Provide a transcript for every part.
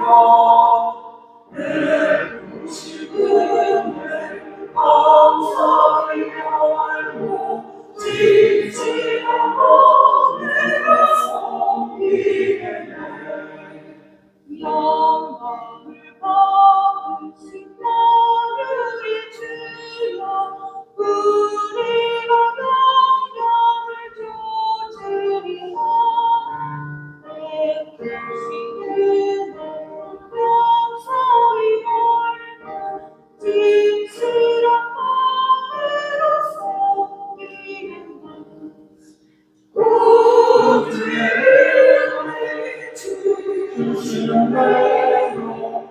영광을 주시는 구주여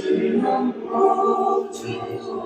只能抱着